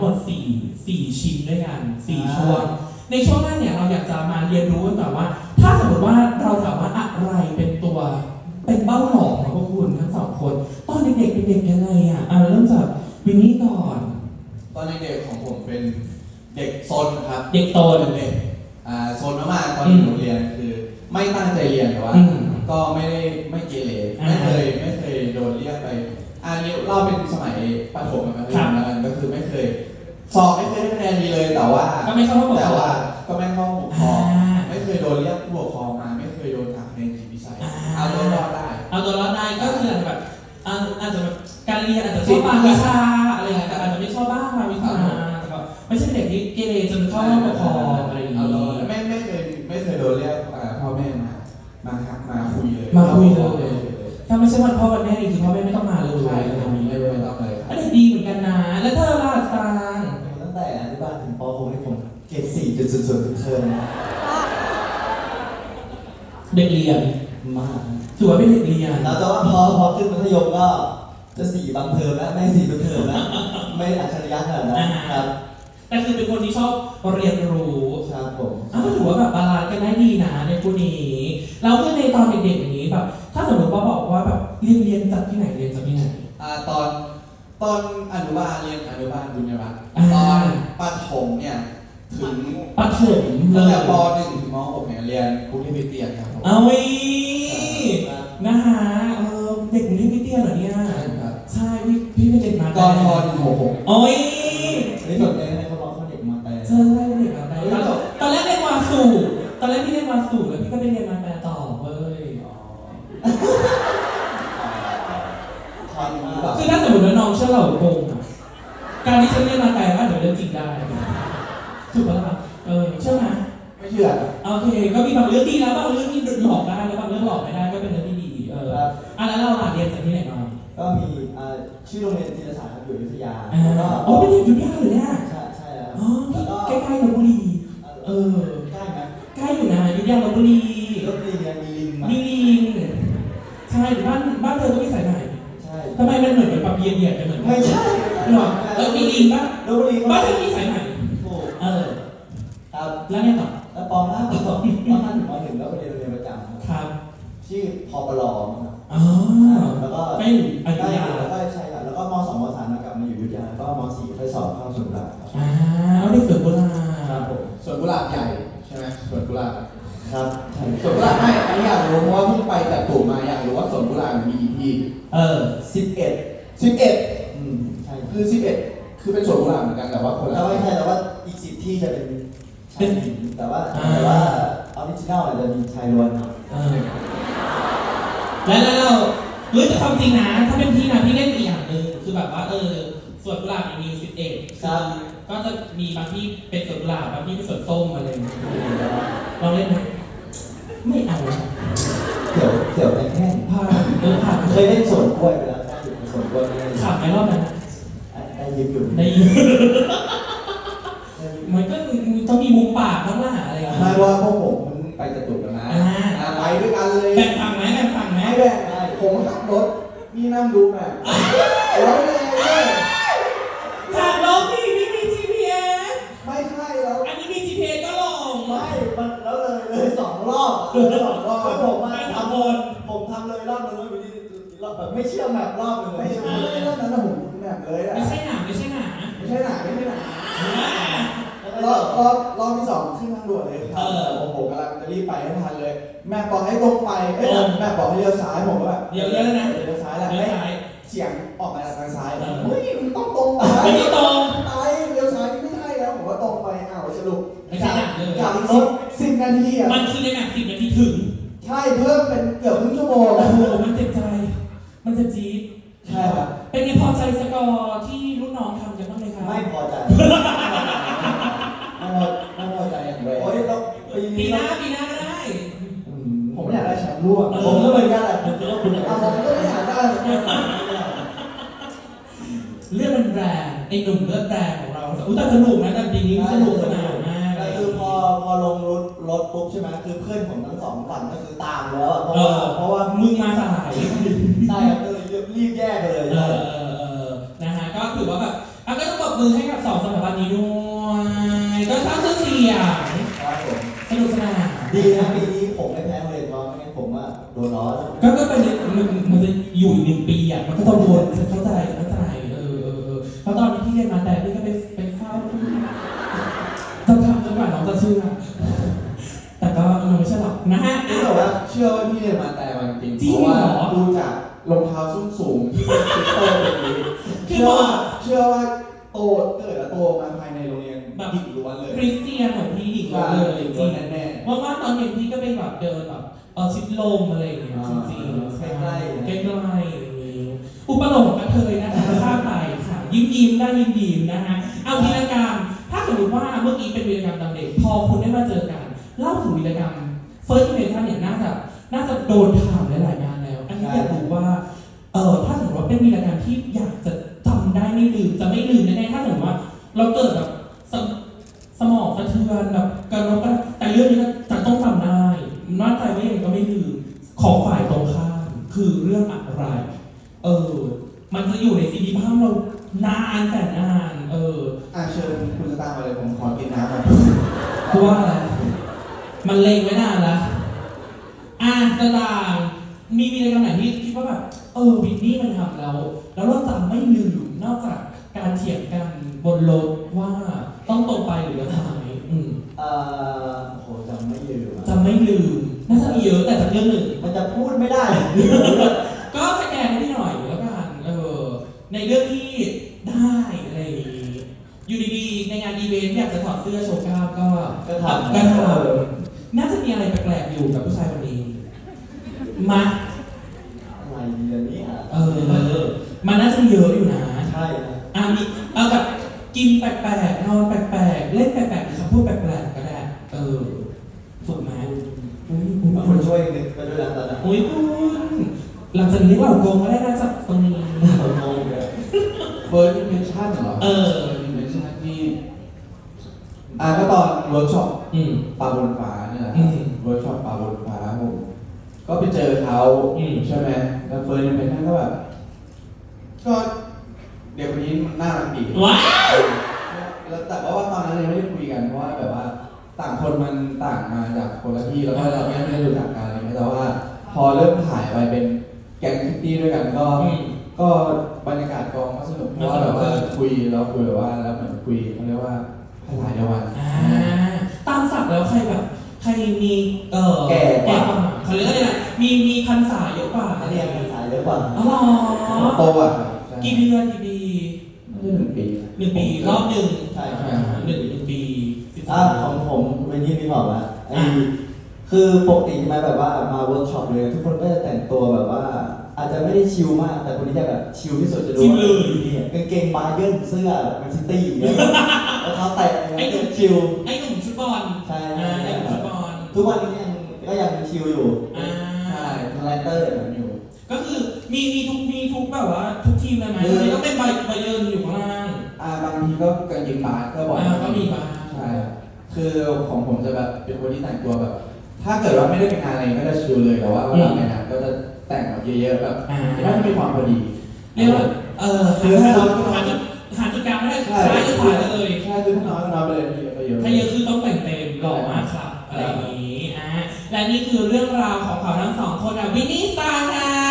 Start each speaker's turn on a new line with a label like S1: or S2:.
S1: งหมดสี่สี่ชิ้นด้วยกันสี่ช่วง ในช่วงแรกเนี่ยเราอยากจะมาเรียนรู้กันก่อนว่า ถ้าสมมติว่าเราถามว่าอะไรเป็นตัวเป็นเบ้าหลอกของพวกคุณทั้งสองคน ตอนเด็กๆเป็นเด็กยังไงอะอะเราเริ่มจากวินนี่ก่อน
S2: ตอนเด็กๆของผมเป็นเด็กซนครับ
S1: เด็กโต
S2: เป็น
S1: น
S2: เด็กอ่าซนมากๆตอนอยู่
S1: อืม
S2: โรงเรียนคือ ไม่ตั้งใจเรียนแต่ว่า
S1: อืม
S2: ก็ไม่ได้ไม่เกเร
S1: อ่า
S2: ไม่เคยไม่เคยโดนเรียกไปอันนี้เล่าเป็นสมัยประถมกับมัธย
S1: ครั
S2: ม
S1: บ
S2: แล้วกันก็คือไม่เคย สอบไม่เคยได้คะแนนดีเลยแต่ว่า
S1: ก็ไม่เข้าห้องปกครอง
S2: แต่ว่าก็ไม่เข้าห้องปกคร
S1: อ่า
S2: องไม่เคยโดนเรียกผู้ปกครองมา ไม่เคยโดนหักคะแนนจิตวิสัย
S1: อ่า
S2: เอาตัวรอดได้
S1: เอาตัวรอดได้ก็คืออาจจะแบบอ่าอาจจะแบบการเรียนอาจจะชอบบางวิชาอะไรอย่างเงี้ยแต่อาจจะไม่ชอบบ้างบางวิชาแต่ก็ไม่ใช่เด็กที่เกเรจนเข้าห้องปกครองอะไรอย่าง
S2: เอา
S1: งี้
S2: ตัวรอดไม่ไม่เคยไม่เคยโดนเรียกอ่าพ่อแม่มามาหักมาคุยเลย
S1: มาคุยเลย ถ้าไม่ใช่วันพ่อวันแม่นี่คือพ่อแม่ไม่ต้องมาเลย
S2: ใช่
S3: ด4จุดศูนย์ทุกเทอม
S1: เด็กเรียน
S3: มาก
S1: ถือว่าเป็นเด็กเรียน
S3: แล้วแต่ว่าพอพอขึ้นมัธยมก็จะสี่บางเทอมแล้วไม่สี่ทุกเทอมแล้วไม่อัจฉริยะขนาดนั้นครับ
S1: แต่คือเป็นคนที่ชอบเรียนรู้
S3: ครับผม
S1: อ้าวก็ถือว่าแบบบาลานซ์กันได้ดีนะในคู่นี้แล้วคือในตอนเด็กๆอย่างนี้แบบถ้าสมมติว่าบอกว่าแบบเรียนเรียนจากที่ไหนเรียนจากที่ไหน
S2: อ่าตอนตอนอนุบาลเรียนอนุบาลบุญยรัตน์
S1: อ่า
S2: ตอนประถมเนี่ย ถึง
S1: ปฐมเล
S2: ตั้ง
S1: ย
S2: แต่ป .1 ถึงม .6 เนี่ยเรียนกรุงเทพคริสเตียนครับผม
S1: เอาไว้นะฮะเออเด็กกรุงเทพพี่เตี้ยเหรอเนี่ย
S2: ใช่ครับ
S1: ใช่พี่พี่เป็นเด็กมา
S2: ตอนม .1 ม
S1: โอ้ย
S3: นี่สนใจให้เขาร้องเขาเด็กมาแต่
S1: ใช่เด็กมาแต่ตอนตอนแรกเรียนวาสูตอนแรกพี่เรียนวาสูแล้วพี่ก็ไปเรียนมาแต่ต่อเว้ย
S3: ทอนมาแบบ
S1: คือถ้าสมมติว่าน้องเชื่อเราโกงอะการที่ฉันเรียนมาแต่ก็อาจจะเป็นเรื่องจริงได้ ถูกปะล่ะเออเชื่อไหม
S2: ไม่เชื่อ
S1: โอเค ก็มีบางเรื่องดีแล้วบางเรื่องที่หลอกได้แล้วบางเรื่องหลอกไม่ได้ก็เป็นเรื่องที่ดีเอออะแล้วเราหลานเรียนจากที่ไหนมา
S3: ก็มีอ่าชื่อโรงเรียนจิตรศาสตร์ครับอยู่อยุธยา
S1: อ่า
S3: แล้วก็
S1: อ๋อเป็นเด็กยุทธยาเหรอเนี่ย
S3: ใช่ใช่แล้ว
S1: อ๋อ
S3: แล้วก็
S1: ใกล้ๆลบบุรีเออ
S3: ใกล้ไหม
S1: ใกล้อยู่นะอยุธยาลบบุรี
S3: ลบบุรีเนี่ยมีลิงไหม
S1: มีลิงใช่บ้านบ้านเธอก็มีสายไหน
S3: ใช่
S1: ทำไมมันเหมือนเป็นปลาเบียร์เบียดกันเหมือนกัน
S3: ไม่ใช่
S1: หรอแล้วมีลิงปะ
S3: ลบบุรี
S1: บ้านเธอมีสายไหน
S3: ถูก
S1: เออ
S3: ครับ
S1: แล้วไงต่อ
S3: แล้วป .5 ป .5 ถึงม .1 แล้วก็เรียนโรงเรียนประจำครับ
S1: ครับ
S3: ชื่อพปลครับ
S1: อ๋อ
S3: แล้วก็
S1: ไม่อยู่อยุธ
S3: ใช่
S1: ยา
S3: แล้วก็ใช่ครับแล้วก็ม .2 ม .3 มากลับมาอยู่อยุธยาแล้วก็ม .4 ไปสอบเข้าสุราษฎร์ครับ
S1: อ่าเอาเด็กฝึกโบราณ
S3: ครับผม
S2: สวนกุหลาบใหญ่ใช่ไหมสวนกุหลาบ
S3: ครับใช่
S2: สวนกุหลาบไม่อันนี้อยากรู้เพราะว่าเพิ่งไปจากตู่มาอยากรู้ว่าสวนกุหลาบมีกี่ที่
S1: เออ
S3: สิบเอ็ด
S2: สิบเอ็ด
S3: อืมใช่
S2: คือสิบเอ็ดคือเป็นสวนกุหลาบเหมือนกันแต่ว่าคน
S3: แล้
S2: ละ
S3: วไม่ใช่แต่ว่าอีกสิบที่จะเป็น ชายหญิงแต่ว่า
S1: อ่า
S3: แต่ว่าออริจินัลอาจจะมีชายล้วนครับ
S1: เออแล้วแล้วเราเฮ้ยแต่ความจริงนะ ถ้าเป็นพี่นะพี่เล่นอีกอย่างหนึ่งคือแบบว่าเออส่วนกุหลาบมีสิบเอ็ดก็จะมีบางที่เป็นสวนกุหลาบบางที่เป็นสวนส้มอะไรอย่างเงี้ยลองเล่นไหมไม่เอาอะ
S3: เดี๋ยวเดี๋ยวเป็นแค่
S1: ผ่านเออผ่าน
S3: เคยเล่นสวนกล้วยไปแล้วได้อยู่ในสวนกล้วยนี่
S1: ขับในรอบนั้น
S3: ได้ยิบอยู่
S1: ได้ยินมันก็ต้อง มีมุมปากบ้างล่ะอะไรอย่าง
S2: ไม่
S1: เงี้ย
S2: ว่าพวกผมมันไปจากตู่กันนะ
S1: อ่า
S2: อ่าไปด้วยกันเลย
S1: แบ่งฝั่งไหมแบ่งฝั่งไหม
S2: ไม่แบ่งผมขับรถนี่นั่งดูแบบร้อยเลยเนี่ย
S1: ถามลงดิไม่มี GPS
S2: ไม่ใช่แล้ว
S1: อันนี้มี GPS ก็ลง
S3: ไม่มันแล้วเลยเลยสองรอบเลยสองรอบแล้วผมมา
S1: ไม่สอง
S3: ทำ
S1: คน
S3: ผมทำเลยรอบนึงแล้วอยู่ดีรอบแบบไม่เชื่อมแบบรอบนึงเล
S2: ไม่
S3: ย
S2: ใช่เรื่องนั้นนะผมแบบเลยอะ
S1: ไม่ใช่หนาไม่ใช่หนา
S2: ไม่ใช่หนาไม่ใช่หนา
S3: แล้ว
S2: ร
S3: ก็
S2: อบรอบรอบที่สองขึ้นทางด่วนเลยครับผมผมกำลังจะรีบไปให้ทันเลย แม่บอกให้ตรงไปเอ้ยแม่บอกให้เลี้ยวซ้ายผมก็แบบ
S1: เดี๋ยวเลี้ยวแล้วนะ
S2: เลี้ยวซ้ายแหละ
S1: เลี้ยว
S2: ไม่
S1: ซ้าย
S2: เสียงออกมาจากทางซ้าย
S1: เออ
S2: เฮ้ยมันต้องตรงไป
S1: ไม่ได้ตรง
S2: ไปเลี้ยวซ้ายนี่ไม่ใช่แล้วผมว่าตรงไปอ้าวสรุป
S1: ไม่ใช่หนักเลย
S2: จากอีกสิบสิบนาทีอะ
S1: มันคือในหนักสิบนาทีถึง
S2: ใช่เพิ่มเป็นเกือบครึ่งชั่วโมง
S1: โอ้โหมันเจ็บใจ มันจะจี๊ด
S2: ใช่ครับ
S1: เป็นไงพอใจสกอร์ที่รุ่นน้องทำกันบ้างไหมครับ
S3: ไม่พอใจ
S2: ไม่พอไม่พอใจอย่างไร
S3: โอ้ยเราปี
S1: ปี
S3: นี้
S1: หน้าปีหน้าก็ได้
S2: ผมไม่อยากได้แชมป์ร่วม
S3: ผมก็เหมือนกันแหละผมคิดว่าคุณ
S2: อะผมก็ไม่อยากได้
S1: เลือดมันแรงไอ้หนุ่มเลือดแรงข องเราอุ้ยแต่สนุกนะแต่ปีนี้สนุกสนานมาก
S3: แต่คือพอพอลงรถรถปุ๊บใช่ไหมคือเพื่อนผมทั้งสองฝั่งก็คือตามแล้วอะเพราะ
S1: เอ
S3: ว่า
S1: อ
S3: เพราะว่า
S1: มึงมาสาย
S3: ใช่ครับก็เลยรีบแยกกันเลย
S1: เออเออเออนะฮะก็ถือว่าแบบอะก็ต้องปรบมือให้กับสองสถาบันนี้ด้วยก็สร้างชื่อเสียง
S2: ครับผม
S1: สนุกสนาน
S3: ดีนะปีนี้ผมไม่แพ้เลยเพราะไม่งั้นผมว่าโดนล้อแล้ว
S1: ก็ก็เป็นมันมันจะอยู่อีกหนึ่งปีอะมันก็จะวนเข้าใจเข้าใจเออเออเออเพราะตอนนี้ที่เรียนมาแต่นี่ก็ไปไปเฝ้าต้องทำจนกว่าน้องจะเชื่อแต่ก็มันไม่ใช่หรอกนะฮะ
S2: นี่
S1: อะ
S2: แต่ว่าเชื่อว่าพี่เรียนมาแต่มา จริง
S1: จริง
S2: เพราะว่า
S1: เหรอ
S2: ดูจากรองเท้าส้นสูงที่เป็นฟิตเตอร์แบบนี้
S1: คือ
S2: เชื่อ
S1: บอก
S2: ว่าเชื่อว่าโตเกิดและโตมาภายในโรงเรียน
S1: แบบ
S2: หญิงล้วนเลย
S1: คริสเตียนเหมือนพี่หญิง
S2: ใช่
S1: เลย
S2: ห
S1: จ
S2: ญิงล้
S1: ริ
S2: วน
S1: ง
S2: แน่
S1: ๆว่าว่าตอนเย็นพี่ก็เป็นแบบเดินแบบเออชิดลมอะไรอย่างเงี้ยจริงๆ
S3: ใกล้ๆ
S1: ใกล้ๆอย่างงี้อุปโลกกระเทยนะคะข้ามไปค่ะยิ้มยิ้มๆได้ยิ้มยิ้มๆนะฮะเอาวีรกรรม ถ้าสมมติว่าเมื่อกี้เป็นวีรกรรมตอนเด็กพอคุณได้มาเจอกัน เล่าถึงวีรกรรม first impression เนี่ยน่าจะ น่าจะโดนถามหลายๆงานแล้ว อันนี้อยากรู้ว่า เออถ้าสมมติว่าเป็นวีรกรรมที่อยากจะจำได้ไม่ลืมจะไม่ลืมแน่ๆถ้าสมมติว่า เราเกิดแบบสมสมองสะเทือนแบบกระทบกระแต่เรื่องนี้จะต้องจำได้มั่นใจว่ายังไงก็ไม่ลืม ของฝ่ายตรงข้ามคือเรื่องอะไร เออ มันจะอยู่ในซีดีภาพเรานานแสนนาน เออ
S2: ๆอะเชิญคุณสตางค์มาเลยผมขอกินน้ำหน่อย
S1: คือว่าอะไร มันเล็งไว้นานละอ่านตารางมีวีรกรรมไหนที่คิดว่าแบบเออวินนี่มันทำแล้ว แล้วเราจำไม่ลืมนอกจากการเถียงกันบนรถว่าต้องตรงไปหรือจะซ้ายอืม
S3: เอ่อโหจำไม่ลืมอะ
S1: จำไม่ลืมน่าจะมีเยอะแต่จากเรื่องหนึ่ง
S3: มันจะพูดไม่ได้
S1: ก็สแกนให้พี่หน่อยแล้วกันเออในเรื่องที่ได้อะไรอย่างงี้อยู่ดีๆในงานอีเวนต์อยากจะถอดเสื้อโชว์กล้ามก็
S3: ก็ทำ
S1: ก็ทำน่าจะมีอะไรแปลกๆอยู่กับผู้ชายคนนี้ มา
S3: อะไรเดี๋ยวนี้อะ
S1: เออมันน่าจะมีเยอะอยู่นะ
S3: ใช่ครับ
S1: อะมีเอาแบบกินแปลกๆนอนแปลกๆเล่นแปลกๆหรือคำพูดแปลกๆก็ได้เออถูกไหมอุ้ยอุ้ย
S3: มีคนช่วยนึกไปด้วยนะตอนนั้น
S1: อุ้ยคุณหลังจากนี้เราโกงก็ได้นะจากตรงนี้
S3: ผมงงเลย
S2: เฟิร์สอิมเพรสชั่นเหรอ
S1: เออ
S2: เฟิร์สอิมเพรสชั่นที่อะก็ตอนเวิร์กช็อป
S1: อืม
S2: ปลาบนฟ้าเนี่ยแหละ
S1: อืม
S2: เวิร์กช็อปปลาบนฟ้าผม ก็ไปเจอเขา
S1: อืม
S2: ใช่ไหมแล้วเฟิร์นยังเป็นนั่นก็แบบก็เด็กคนนี้มันน่ารักดี
S1: ว้า
S2: แล้วแต่ว่าตอนนั้นยังไม่ได้คุยกันเพราะว่าแบบว่า ต่างคนมันต่างมาจากคนละที่แล้วก็เราไม่ได้รู้จักกันอะไรเงี้ยแต่ว่า พอเริ่มถ่ายไปเป็นแก๊งคิตตี้ด้วยกันก็
S1: อืม
S2: ก็บรรยากาศกองก็สนุกเพราะว่าแบบว่าคุยเราคุยแบบว่าแล้วเหมือนคุยเขาเรียกว่าภาษาเดียวกัน
S1: อ่าตามศักดิ์แล้วใครแบบ ใครมีเอ่อ
S2: แก่กว่า
S1: กว่า เขาเรียกว่าอะไรนะมีมีพรรษาเยอะกว่า
S3: อันนี้ยังถ่ายเยอะกว่า
S1: อ๋อเหรอ
S2: โตอะครับใช่
S1: กี่เดือนกี่ปี
S2: น่าจะหนึ่งปี
S1: หนึ่งปีรอบหนึ่ง
S3: ใช่
S1: อ่าหนึ่งหนึ่งปีสิบ
S3: อ่า
S1: สาม
S3: ของผมเป็นที่พี่บอกแล้วไอ้
S1: อะ
S3: คือปกติใช่ไหมแบบว่ามาเวิร์กช็อปเลย ทุกคนก็จะแต่งตัวแบบว่า อาจจะไม่ได้ชิลมาก แต่คนนี้จะแบบชิลที่สุดจะดูว่าเนี่ยกางเกงบาเยิร์นเสื้อแมนซิตี้อย่างเงี้ยแล้วเท้าแตะอย่างเงี้ยชิล
S1: ไอ้หนุ่มชุดบอล
S3: ใช่
S1: อ่าไอ้หนุ่มชุดบอล
S3: ทุกวันนี้ยังก็ยังชิลอยู่
S1: อ่า
S2: ใช่คาแรคเตอร์แบบนั้นอยู่
S1: ก็คือ มีมีทุกมีทุกแบบว่าทุกทีมเลยไหม
S2: คือ
S1: ไม่ต้องเป็นใบใบเยินอยู่ข้างล่าง
S2: อ่าบางทีก็กางเกงบาสก็บ่อย
S1: อ่าก็มีบ้าง
S2: ใช่ครับคือของผมจะแบบเป็นคนที่แต่งตัวแบบ ถ้าเกิดว่าไม่ได้เป็นงานอะไรก็จะชิลเลยแต่ว่าเวลาไปงานก็จะแต่งแบบเยอะๆแบบ
S1: อ่า
S2: น่าจะมีความพอดี
S1: เรียกว่าเออ
S2: คือ
S1: หา
S2: ให้เรา
S1: หาจุดหาจุดกลางไม่ได้ซ้ายหรือขวาเลย
S2: ใช่คือถ้าน้อยก็น้อยไปเลยทีก็เยอะ
S1: ถ้าเยอะคือต้องแต่งเต็มหล่อมากครับอะไรอย่างนี้อะและนี่คือเรื่องราวของเขาทั้งสองคนอะวินนี่สตาร์ค่ะ